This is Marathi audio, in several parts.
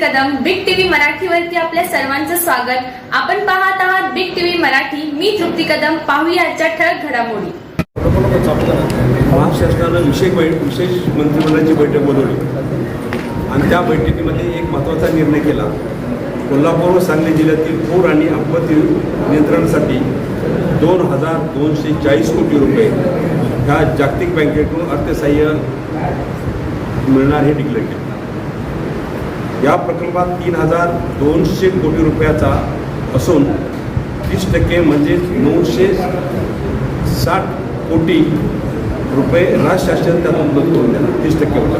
कदम बिग टीव्ही मराठीवरती आपल्या सर्वांचं स्वागत. आपण पाहत आहात बिग टीव्ही मराठी. मी तृप्ती कदम. पाहूया आजच्या ठळक घडामोडी. महाराष्ट्र शासनानं विशेष विशेष मंत्रिमंडळाची बैठक बोलवली. आणि त्या बैठकीमध्ये एक महत्त्वाचा निर्णय केला. कोल्हापूर व सांगली जिल्ह्यातील पूर आणि आपत्ती नियंत्रणासाठी दोन हजार दोनशे चाळीस कोटी रुपये ह्या जागतिक बँकेकडून अर्थसहाय्य मिळणार हे डिक्लेअर केलं. या प्रकल्पात तीन हजार दोनशे कोटी रुपयाचा असून तीस टक्के म्हणजे नऊशे साठ कोटी रुपये राज्य शासन त्यातून बंद करून देणार तीस टक्के होता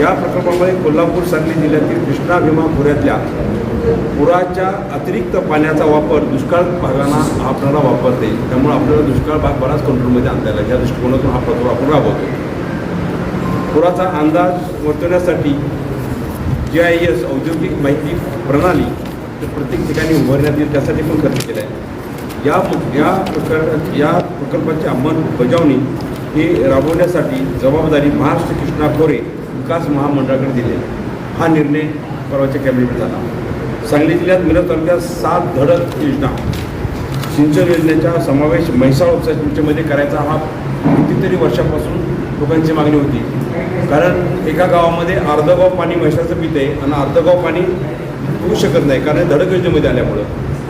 या प्रकल्पामुळे कोल्हापूर सांगली जिल्ह्यातील कृष्णा भीमा खोऱ्यातल्या पुराच्या अतिरिक्त पाण्याचा वापर दुष्काळ भागांना आपल्याला वापरते त्यामुळे आपल्याला दुष्काळ भाग बराच कंट्रोलमध्ये आणता येईल. या दृष्टिकोनातून हा प्रकल्प आपण राबवतो. पुराचा अंदाज वर्तवण्यासाठी जी आय एस औद्योगिक माहिती प्रणाली तर प्रत्येक ठिकाणी उभारण्यात येईल त्यासाठी पण खर्च केला आहे. या या प्रकार या प्रकल्पाची अंमलबजावणी ही राबवण्यासाठी जबाबदारी महाराष्ट्र कृष्णा खोरे विकास महामंडळाकडे दिली आहे. हा निर्णय परवाच्या कॅबिनेट झाला. सांगली जिल्ह्यात मिरज तालुक्यात सात धडक योजना. सिंचन योजनेचा समावेश म्हैसाळ उपसिंचनमध्ये करायचा हा कितीतरी वर्षापासून लोकांची मागणी होती. कारण एका गावामध्ये अर्ध गाव पाणी म्हैसाचं पिते आणि अर्ध गाव पाणी पिऊ शकत नाही कारण धडक योजनेमध्ये आल्यामुळं.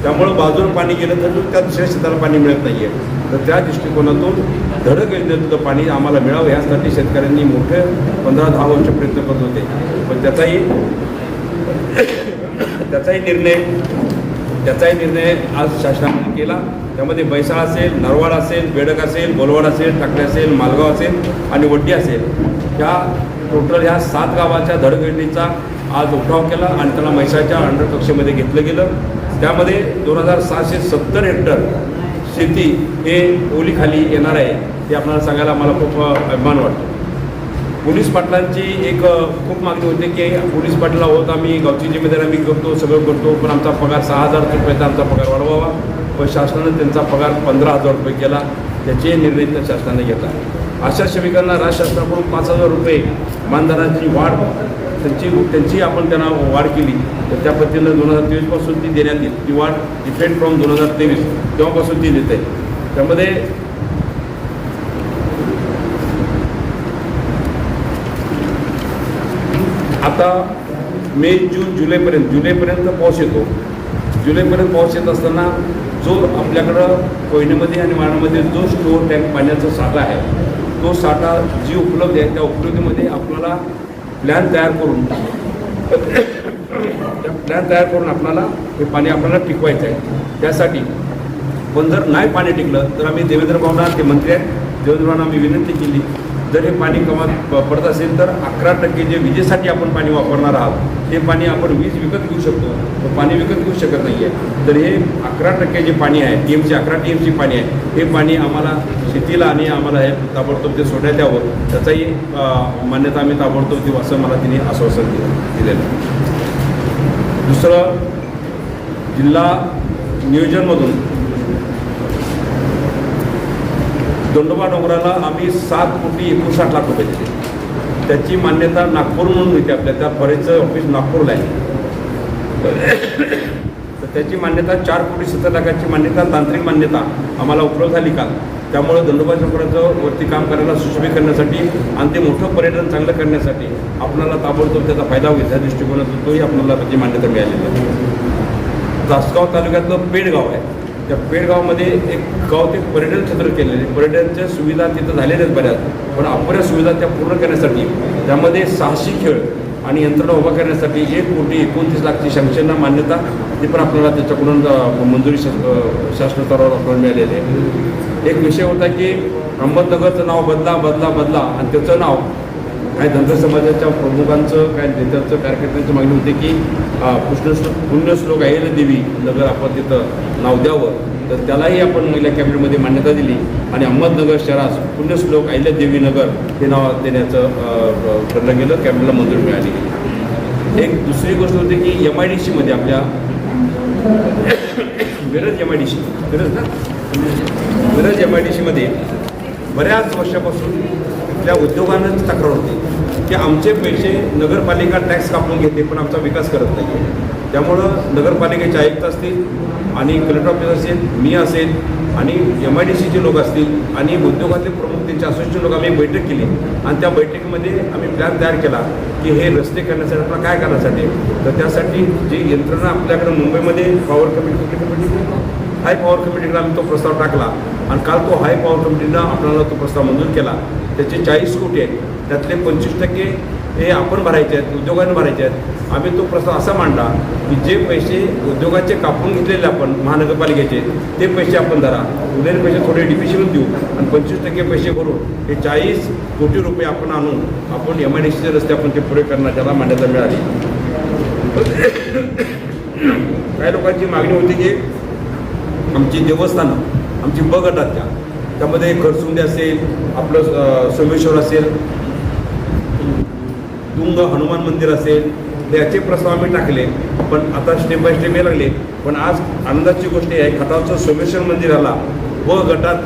त्यामुळं बाजूला पाणी गेलं तर त्या दुसऱ्या शेताला पाणी मिळत नाही आहे तर त्या दृष्टिकोनातून धडक योजनेतलं पाणी आम्हाला मिळावं यासाठी शेतकऱ्यांनी मोठे पंधरा दहा वर्ष प्रयत्न करत होते. पण त्याचाही त्याचाही निर्णय त्याचाही निर्णय आज शासनाने केला. त्यामध्ये बैसाळ असेल नरवाड असेल बेडक असेल बोलवाड असेल ठाकरे असेल मालगाव असेल आणि वड्डी असेल. ह्या टोटल ह्या सात गावाच्या धडक आज उठाव केला आणि त्याला म्हैसाळच्या अंडर कक्षेमध्ये घेतलं गेलं. त्यामध्ये दोन हजार सहाशे सत्तर हेक्टर शेती हे ओलीखाली येणार आहे हे आपल्याला सांगायला मला खूप अभिमान वाटतो. पोलीस पाटलांची एक खूप मागणी होती की पोलीस पाटील आहोत आम्ही गावची जिम्मेदारी आम्ही करतो सगळं करतो पण आमचा पगार सहा हजार रुपयाचा आमचा पगार वाढवावा. पण शासनानं त्यांचा पगार पंधरा हजार रुपये केला त्याचे निर्णय त्या शासनाने घेतला. अशा श्रमिकांना राज्य शासनाकडून पाच हजार रुपये मानधनाची वाढ त्यांची त्यांची आपण त्यांना वाढ केली तर त्या पद्धतीनं दोन हजार तेवीसपासून ती देण्यात येईल. ती वाढ डिफेंड फ्रॉम दोन हजार तेवीस तेव्हापासून ती देते. त्यामध्ये आता मे जून जुलैपर्यंत जुलैपर्यंत पाऊस येतो. जुलैपर्यंत पाऊस येत असताना जो आपल्याकडं कोयनेमध्ये आणि वाणामध्ये जो स्टोअर टँक पाण्याचा साठा आहे तो साठा जी उपलब्ध आहे त्या उपलब्धीमध्ये आपल्याला प्लॅन तयार करून त्या प्लॅन तयार करून आपल्याला हे पाणी आपल्याला टिकवायचं आहे. त्यासाठी पण जर नाही पाणी टिकलं तर आम्ही देवेंद्र भावना ते मंत्री आहेत. देवेंद्र भावना आम्ही विनंती केली जर हे पाणी कमात पडत असेल तर अकरा टक्के जे विजेसाठी आपण पाणी वापरणार आहात ते पाणी आपण वीज विकत घेऊ शकतो. पण पाणी विकत घेऊ शकत नाही आहे तर हे अकरा टक्के जे पाणी आहे टी एमची अकरा टी एमची पाणी आहे हे पाणी आम्हाला शेतीला आणि आम्हाला हे ताबडतोब ते सोडण्यात यावं त्याचाही मान्यता आम्ही ताबडतोब देऊ असं मला तिने आश्वासन दिलं दिलेलं दुसरं जिल्हा नियोजनमधून दंडोबा डोंगराला आम्ही सात कोटी एकोणसाठ लाख रुपये दिले. त्याची मान्यता नागपूर म्हणून मिळते आपल्या त्या फरेचं ऑफिस नागपूरला आहे. तर त्याची मान्यता चार कोटी सत्तर लाखाची मान्यता तांत्रिक मान्यता आम्हाला उपलब्ध झाली काल. त्यामुळे दंडोबा डोंगराचं वरती काम करायला सुशोभित करण्यासाठी आणि ते मोठं पर्यटन चांगलं करण्यासाठी आपल्याला ताबडतोब त्याचा फायदा होईल. त्या दृष्टिकोनातून तोही आपल्याला त्याची मान्यता मिळालेली आहे. तासगाव तालुक्यातलं पेडगाव आहे. त्या पेडगावमध्ये एक गाव ते पर्यटन क्षेत्र केलेले पर्यटनच्या सुविधा तिथं झालेल्या आहेत बऱ्याच पण अपुऱ्या सुविधा त्या पूर्ण करण्यासाठी त्यामध्ये साहसी खेळ आणि यंत्रणा उभा करण्यासाठी एक कोटी एकोणतीस लाखची सँक्शनला मान्यता ती पण आपल्याला त्याच्याकडून मंजुरी शास- शासन स्तरावर आपल्याला मिळालेली आहे. एक विषय होता की अहमदनगरचं नाव बदला बदला बदला आणि त्याचं नाव काही धनगर समाजाच्या प्रमुखांचं काही नेत्यांचं कार्यकर्त्यांची मागणी होती की पुष्ण पुण्यश्लोक आहे देवी नगर आपण तिथं नाव द्यावं. तर त्यालाही आपण महिला कॅबिनेटमध्ये मान्यता दिली. आणि अहमदनगर शहरास पुण्यश्लोक अहिल्यादेवी नगर हे नाव देण्याचं ठरलं गेलं कॅबिनेटला मंजुरी मिळाली. एक दुसरी गोष्ट होती की एम आय डी सीमध्ये आपल्या Miraj M I D C Miraj ना? मिरज एम आय डी सीमध्ये बऱ्याच वर्षापासून त्या उद्योगानं तक्रार होती की आमचे पैसे नगरपालिका टॅक्स कापून घेते पण आमचा विकास करत नाही आहे त्यामुळं नगरपालिकेचे आयुक्त असतील आणि कलेक्टर ऑफिस असेल मी असेल आणि एम आय डी सीचे लोक असतील आणि उद्योगातले प्रमुख त्यांचे असोसिएशन लोक आम्ही बैठक केली. आणि त्या बैठकीमध्ये आम्ही प्लॅन तयार केला की हे रस्ते करण्यासाठी आपला काय करण्यासाठी तर त्यासाठी जी यंत्रणा आपल्याकडे मुंबईमध्ये पॉवर कमिटी कुठली कमिटी हाय पॉवर कमिटीकडे आम्ही तो प्रस्ताव टाकला. आणि काल तो हाय पॉवर कमिटीनं आपल्याला तो प्रस्ताव मंजूर केला. त्याचे चाळीस कोटी आहेत. त्यातले पंचवीस टक्के हे आपण भरायचे आहेत उद्योगाने भरायचे आहेत. आम्ही तो प्रस्ताव असा मांडला की जे पैसे उद्योगाचे कापून घेतलेले आपण महानगरपालिकेचे ते पैसे आपण धरा. उरलेले पैसे थोडे डीपीसीवर देऊ. आणि पंचवीस टक्के पैसे भरून हे चाळीस कोटी रुपये आपण आणून आपण एम आय डी सीचे रस्ते आपण ते पुरे करणार त्याला मान्यता मिळाली. काही लोकांची मागणी होती की आमची देवस्थानं आमची ब गटात त्या. त्यामध्ये खरसुंडे असेल आपलं सोमेश्वर असेल तुंग हनुमान मंदिर असेल याचे प्रस्ताव आम्ही टाकले. पण आता स्टेप बाय स्टेप हे लागले. पण आज आनंदाची गोष्ट आहे खटावचं सोमेश्वर मंदिराला व गटात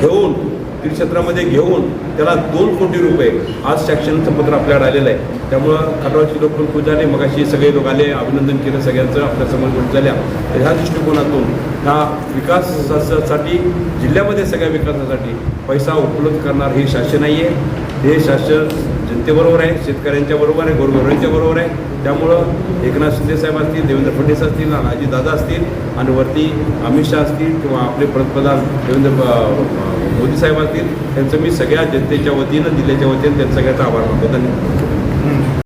घेऊन तीर्थक्षेत्रामध्ये घेऊन त्याला दोन कोटी रुपये आज शैक्षणिकचं पत्र आपल्याकडे आलेलं आहे. त्यामुळं खटावची लोक पण खुश झाले मगाशी सगळे लोक आले अभिनंदन केलं सगळ्यांचं आपल्यासमोर गोष्टी झाल्या. तर ह्या दृष्टिकोनातून ह्या विकासासाठी जिल्ह्यामध्ये सगळ्या विकासासाठी पैसा उपलब्ध करणार हे शासन नाही आहे हे शासन जनतेबरोबर आहे शेतकऱ्यांच्या बरोबर आहे गोरगोरांच्या बरोबर आहे. त्यामुळं एकनाथ शिंदे साहेब असतील देवेंद्र फडणवीस असतील अजित दादा असतील आणि वरती अमित शहा असतील किंवा आपले पंतप्रधान देवेंद्र मोदी साहेब असतील त्यांचं मी सगळ्या जनतेच्या वतीनं जिल्ह्याच्या वतीनं त्यांचा सगळ्याचा आभार मानतो. धन्यवाद.